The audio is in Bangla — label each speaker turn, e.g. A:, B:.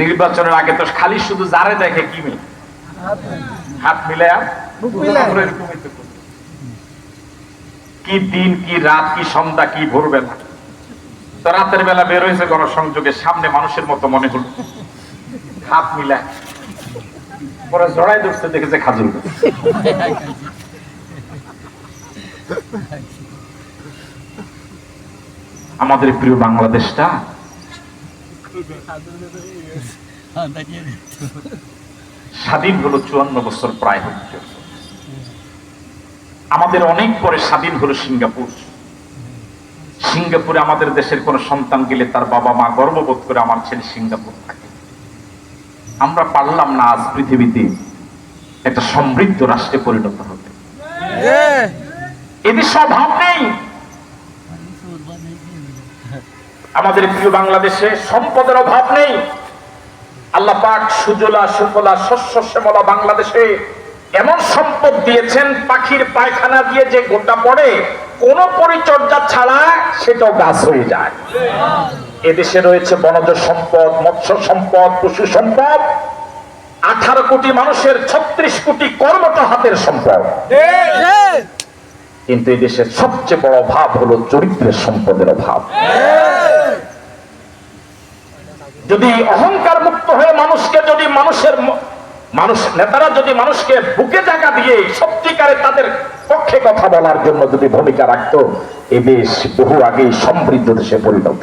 A: নির্বাচনের আগে তো খালি শুধু যারে দেখে কি মিলে? হাত মিলে কি দিন কি রাত কি সন্ধ্যা কি ভোরবেলা? তো রাতের বেলা বের হয়েছে গণসংযোগের সামনে মানুষের মতো মনে হলো। হাত মিলা পরে জড়াই ধরতে দেখেছে খাজুর আমাদের প্রিয় বাংলাদেশটা স্বাধীন হলো চুয়ান্ন বছর প্রায় হচ্ছে আমাদের অনেক পরে স্বাধীন হলো সিঙ্গাপুর। সিঙ্গাপুরে আমাদের দেশের কোন সন্তান গেলে তার বাবা মা গর্ববোধ করে আমার ছেলে সিঙ্গাপুর থাকে। আমরা পারলাম না আজ পৃথিবীতে একটা সমৃদ্ধ রাষ্ট্রে পরিণত হতে। এদেশে অভাব নেই। আমাদের প্রিয় বাংলাদেশে সম্পদের অভাব নেই। আল্লাহ পাক সুজলা সুফলা শস্য শ্যামলা বাংলাদেশে এমন সম্পদ দিয়েছেন, পাখির পায়খানা দিয়ে যে গোটা পড়ে, কোন পরিচর্যা ছাড়া সেটাও গাছ হয়ে যায়। এদেশে রয়েছে বনজ সম্পদ, মৎস্য সম্পদ, পশু সম্পদ। আঠারো কোটি মানুষের ছত্রিশ কোটি কর্মট হাতের সম্পদ। কিন্তু এই দেশের সবচেয়ে বড় অভাব হলো চরিত্রের সম্পদের অভাব। যদি অহংকার মুক্ত হয়ে মানুষকে যদি মানুষের মানুষ নেতারা যদি মানুষকে বুকে জায়গা দিয়ে সত্যিকারে তাদের পক্ষে কথা বলার জন্য যদি ভূমিকা রাখত, এ দেশ বহু আগেই সমৃদ্ধ দেশে পরিণত।